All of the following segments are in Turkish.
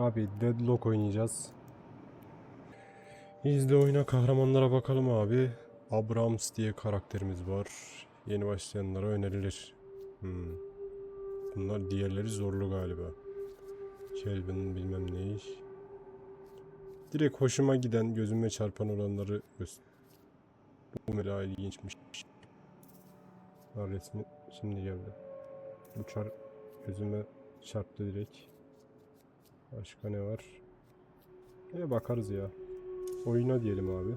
Abi Deadlock oynayacağız. Biz de oyuna kahramanlara bakalım abi. Abrams diye karakterimiz var. Yeni başlayanlara önerilir. Hmm. Bunlar diğerleri zorlu galiba. Kelvin'in bilmem ne iş. Direkt hoşuma giden, gözüme çarpan olanları göster. Bu mesela ilginçmiş. Ha, resmi şimdi geldi. Uçar gözüme çarptı direkt. Başka ne var? E bakarız ya. Oyuna diyelim abi.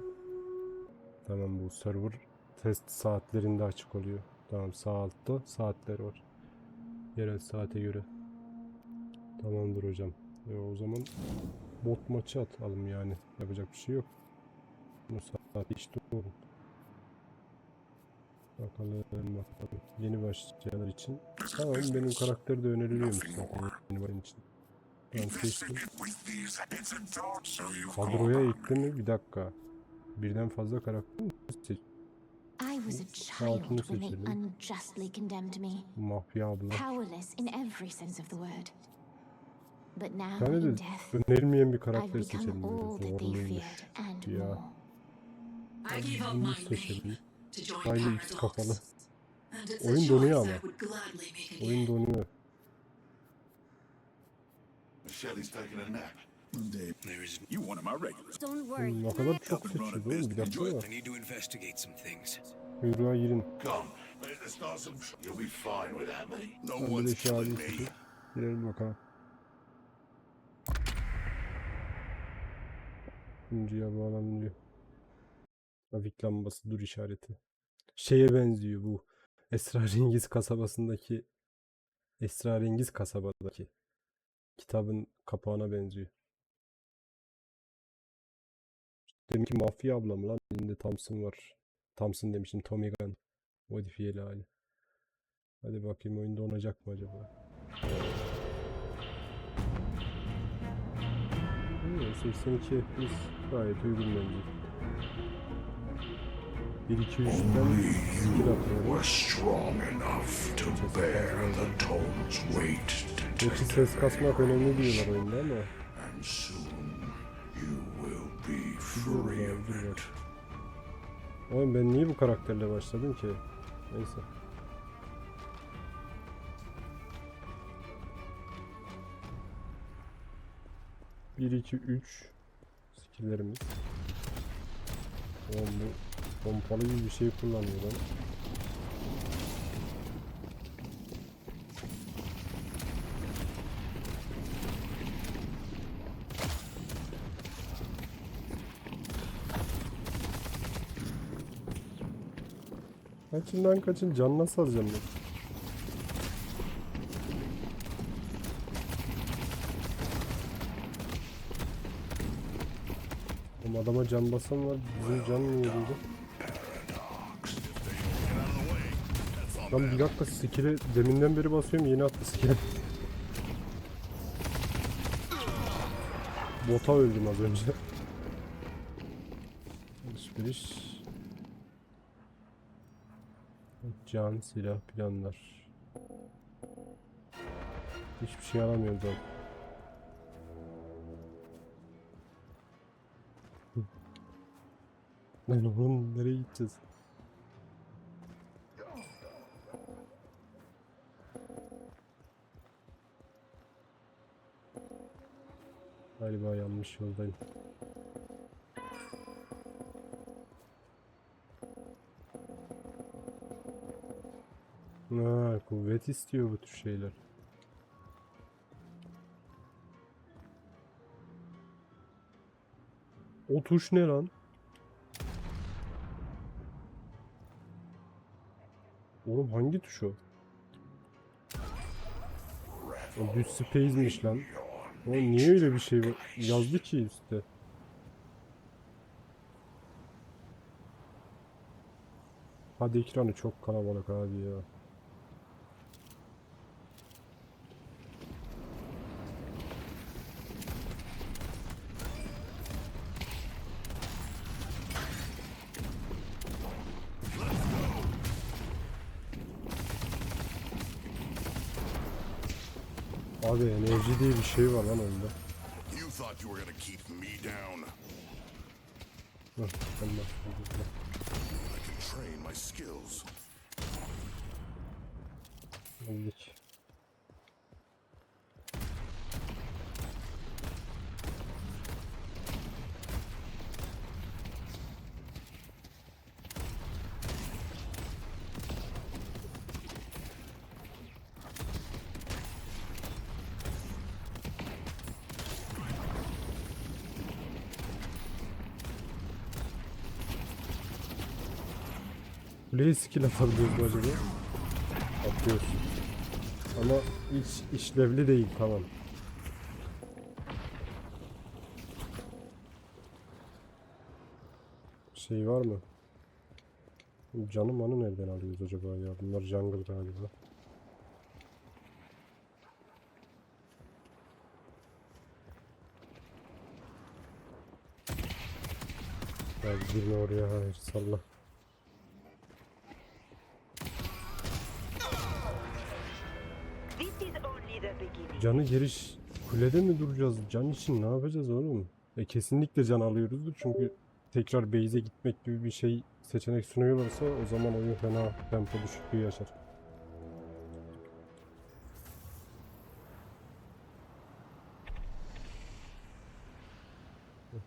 Tamam bu server test saatlerinde açık oluyor. Tamam sağ altta saatler var. Yerel saate göre. Tamamdır hocam. E, o zaman bot maçı atalım yani. Yapacak bir şey yok. Bu saat hiç durmadım. Bakalım bakalım. Yeni başlayanlar için. Tamam benim karakter de öneriliyormuş yeni başlayan için. Ben seçtim. Kadroya ekle mi? Bir dakika. Birden fazla karakter mi seç? I was a Altını child when they seçelim. unjustly condemned me, Mafya abla. powerless in every sense of the word. But Bir now tane in de death, önerilmeyen bir I've karakter become seçelim. all Böyle that they zorluymuş. feared and Ya. more. I gave up Bunu my seçelim. And it's Oyun a donuyor choice I ama. would gladly make Oyun donuyor. Shelly's taking a nap. There isn't. You one of my regulars. Don't worry. Ne kadar çok seçiyor oğlum. Bir dakika ya. I need to investigate some things. Kuyruğa girin. Come, let's start some. You'll be fine without me. No Ben one's killing me. Girelim bakalım. Sunucuya bağlanıyor. Trafik lambası dur işareti. Şeye benziyor bu. Esrarengiz kasabasındaki Esrarengiz kasabadaki kitabın kapağına benziyor. Deminki mafya abla mı lan? Elinde Thompson var. Thompson demişim Tommy Gun. Modifiyeli hali. Hadi bakayım oyunda donacak mı acaba? Hmm, 82 FPS gayet uygun bence. 1 2 3'ten skill atıyorum. We're strong enough to bear the toll's weight Detected, ses kasmak önemli diyorlar oyunda ama. Oğlum ben niye bu karakterle başladım ki? Neyse. Bir, iki, üç skilllerimiz. Oğlum bu pompalı gibi bir şey kullanıyor lan. Kaçın lan kaçın can nasıl alacağım ben? Oğlum adama can basan var bizim can niye yediydi? Lan bir dakika skill'e deminden beri basıyorum yeni attı skill'e. Bota öldüm az önce. Can, silah, planlar. Hiçbir şey alamıyorum zaten. Lan oğlum nereye gideceğiz? Galiba yanlış yoldayım. Ha, kuvvet istiyor bu tür şeyler. O tuş ne lan? Oğlum hangi tuş o? O düz space'miş lan. O niye öyle bir şey yazdı ki üstte? Hadi ekranı çok kalabalık abi ya. Abi enerji diye bir şey var lan onda. thought you were gonna keep me down? Hah, sen bak. I Kuleye skill atabiliyoruz mu acaba? Atıyoruz. Ama hiç işlevli değil tamam. Şey var mı? Canım anı nereden alıyoruz acaba ya? Bunlar jungle galiba. Ya girme oraya hayır salla. Canı giriş kulede mi duracağız? Can için ne yapacağız oğlum? E kesinlikle can alıyoruzdur çünkü tekrar base'e gitmek gibi bir şey seçenek sunuyorlarsa o zaman oyun fena tempo düşüklüğü yaşar.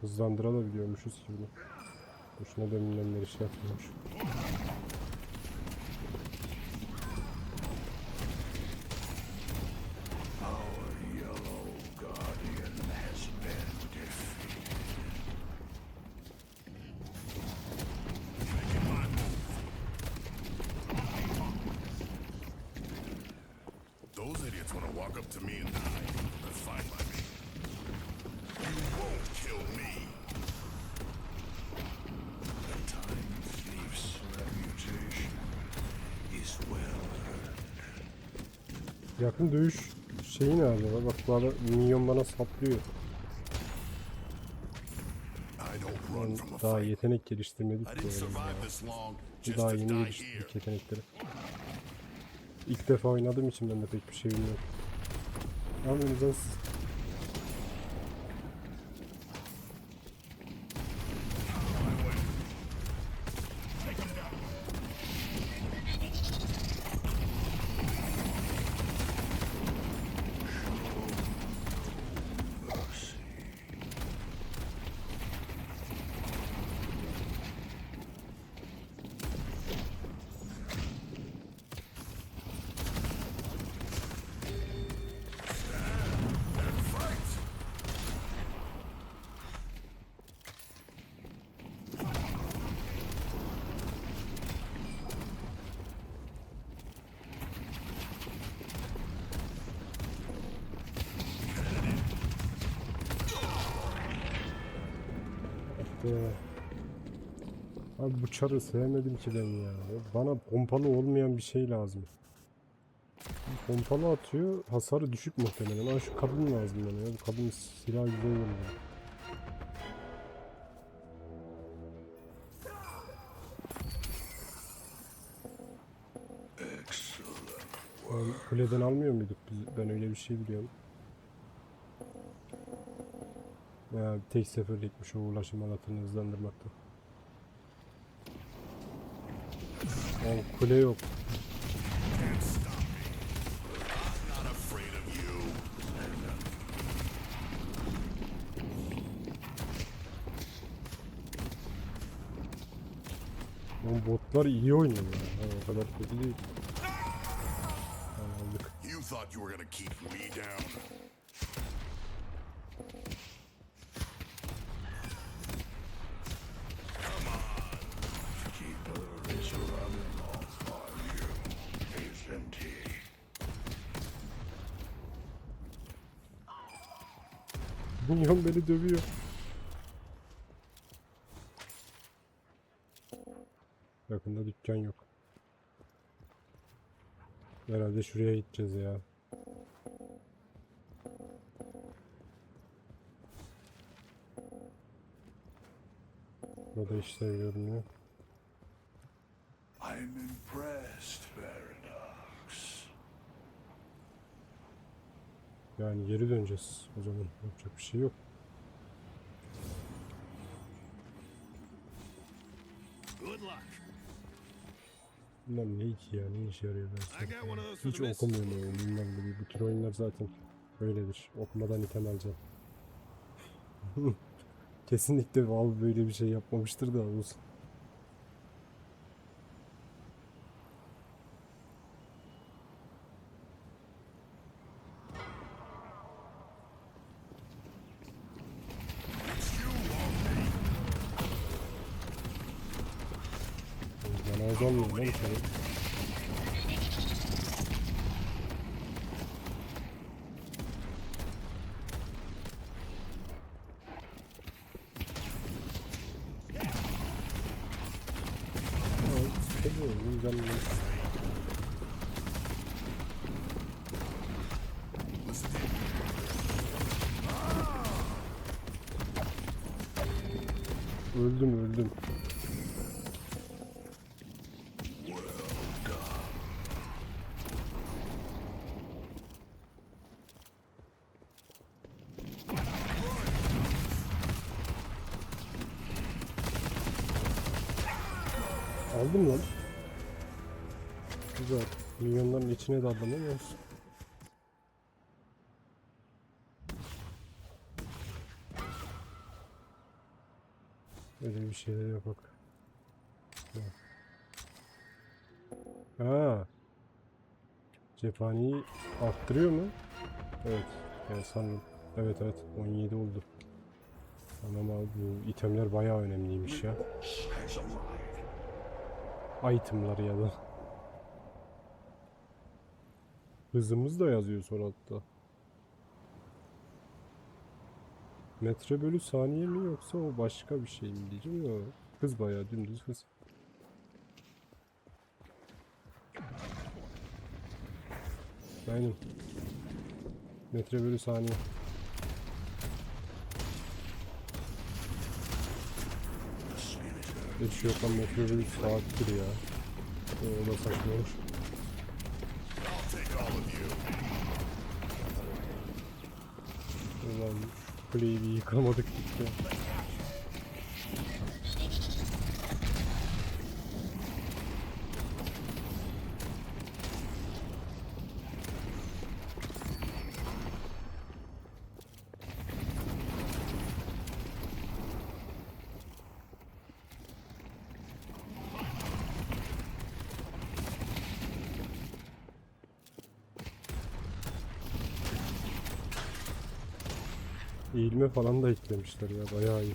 Hızlandırabiliyormuşuz bunu. Boşuna deminden şey yapmıyormuş. Yellow Guardian has been defeated. Those idiots want to walk up to me and die. That's fine by me. You won't kill me. The time thief's reputation is well earned. Yakın dövüş şeyi ne acaba? Bak bu arada minyon bana saplıyor. I don't run from a Daha fight. yetenek geliştirmedik I ki didn't oğlum ya. survive this long Bu just daha yeni geliştirdik yetenekleri. İlk defa oynadığım için ben de pek bir şey bilmiyorum. Ne Be. Abi bu çarı sevmedim ki ben ya. Bana pompalı olmayan bir şey lazım. Pompalı atıyor, hasarı düşük muhtemelen. Aa şu kadın lazım bana ya. Bu kadın silah güzel olur ya. Kuleden almıyor muyduk biz? Ben öyle bir şey biliyorum. Ya tek seferlikmiş o ulaşım alatını hızlandırmakta. Yani kule yok. Oğlum botlar iyi oynuyor ya. Ha, o kadar kötü değil. Aldık. You thought you were gonna keep me down. Minyon beni dövüyor. Yakında dükkan yok. Herhalde şuraya gideceğiz ya. Burada işler görünüyor. Yani geri döneceğiz o zaman. Yapacak bir şey yok. Bunlar ne ki ya? Ne işe yarıyor ben Hiç okumuyorum oyundan gibi. Bu oyunlar zaten böyledir. Okumadan item alacağım. Kesinlikle Valve böyle bir şey yapmamıştır da olsun. Ben azalmıyorum lan seni. Evet, seviyorum, canım. Öldüm öldüm. Aldım lan. Güzel. Milyonların içine daldım ama olsun. Öyle bir şeyler yapak. Ha. Cephaneyi arttırıyor mu? Evet. Yani sanırım. Evet evet. 17 oldu. Tamam abi bu itemler bayağı önemliymiş ya. Itemlar ya da. Hızımız da yazıyor sonra altta. Metre bölü saniye mi yoksa o başka bir şey mi diyeceğim ya. Hız bayağı dümdüz hız. Aynen. Metre bölü saniye. Hiç yok lan metre bölü saattir ya. O da saçma olur. Ulan kuleyi bir yıkamadık gitti. Falan da eklemişler ya bayağı iyi.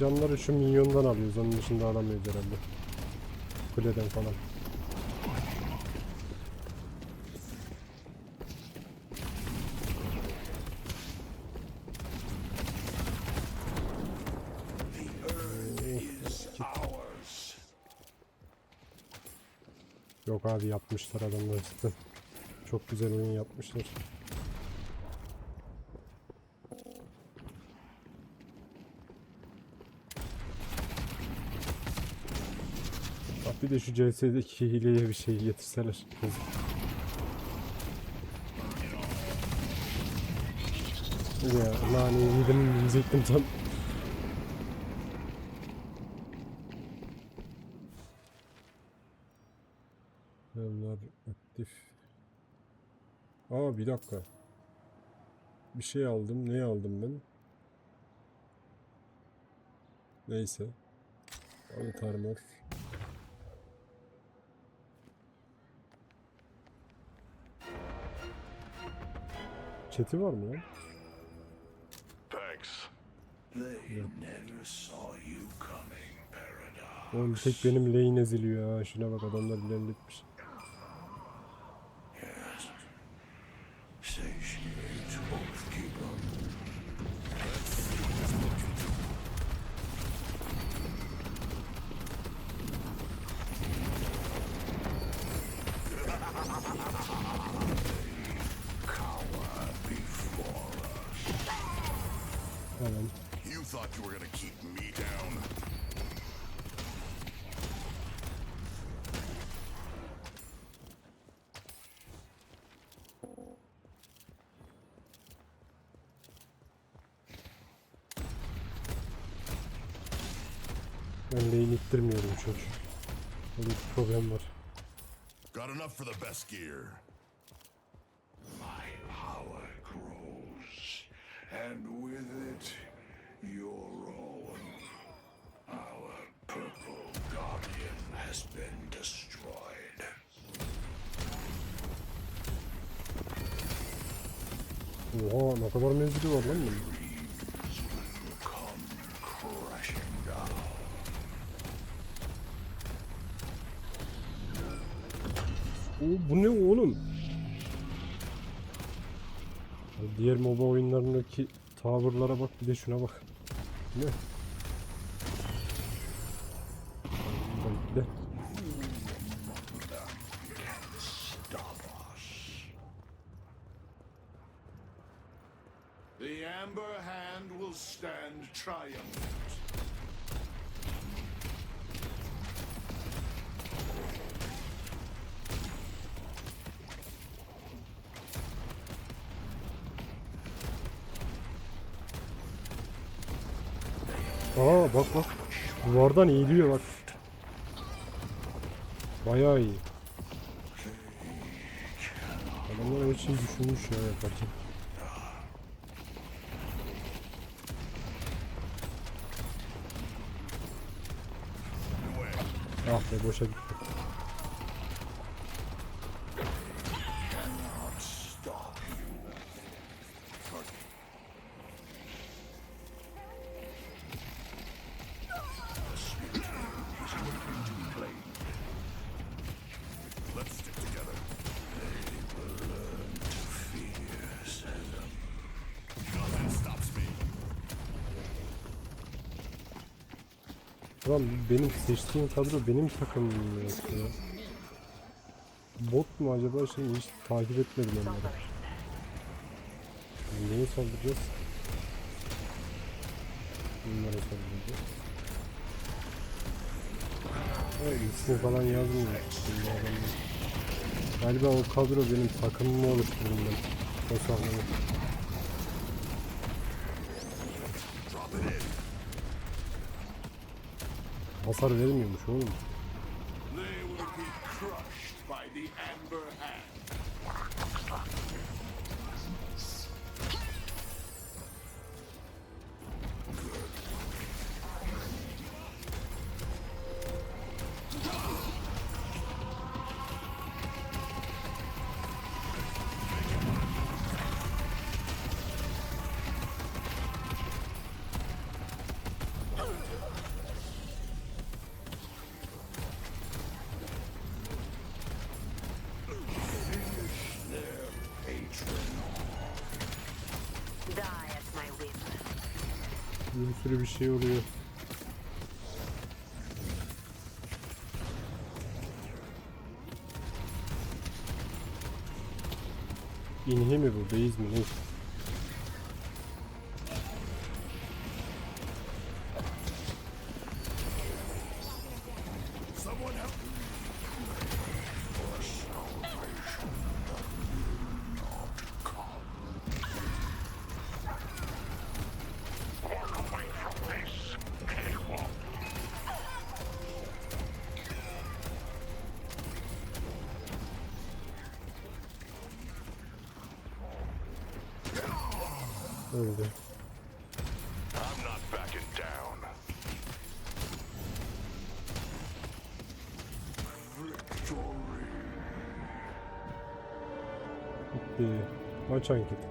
Canları şu minyondan alıyoruz onun dışında alamıyoruz herhalde. Kuleden falan. Yok abi yapmışlar adamlar. Çok güzel oyun yapmışlar. Bak de şu CS'deki hileye bir şey getirseler. ya naneyi yedim yiyecektim tam. Bunlar aktif. Aa bir dakika. Bir şey aldım. Ne aldım ben? Neyse. Alıt Chat'i var mı lan? Thanks. They never saw you coming, Paradox. Oğlum tek benim lane eziliyor ha. Şuna bak adamlar ilerletmiş. Thought you were gonna keep me down. Ben lane ittirmiyorum çünkü. Öyle bir problem var. Got enough for the best gear. My power grows, and with it, your own. Our purple guardian has been destroyed. Oha ne kadar menzili var lan bunun. Oo, bu ne oğlum? Diğer MOBA oyunlarındaki tavırlara bak bir de şuna bak. Ne? Duvardan eğiliyor bak. Bayağı iyi. Adamlar her şeyi düşünmüş ya yaparken. Ah be boşa gitti. Lan benim seçtiğim kadro benim takımım ya? Bot mu acaba şimdi hiç takip etmedim onları. Neye saldıracağız? Bunlara saldıracağız. Evet, ismi falan yazmıyor. Galiba o kadro benim takımımı oluşturdum ben. O sahnede. Hasar vermiyormuş oğlum. They will be crushed by the Amber Hand. Bir sürü bir şey oluyor. İnhi mi bu? Base mi? Öldü. Bitti. Maç anketi.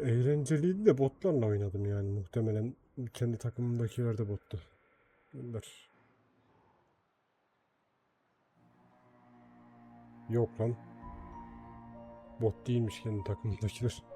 Eğlenceliydi de botlarla oynadım yani muhtemelen kendi takımımdakiler de bottu. Gönder. Yok lan. Bot değilmiş kendi takımındakiler.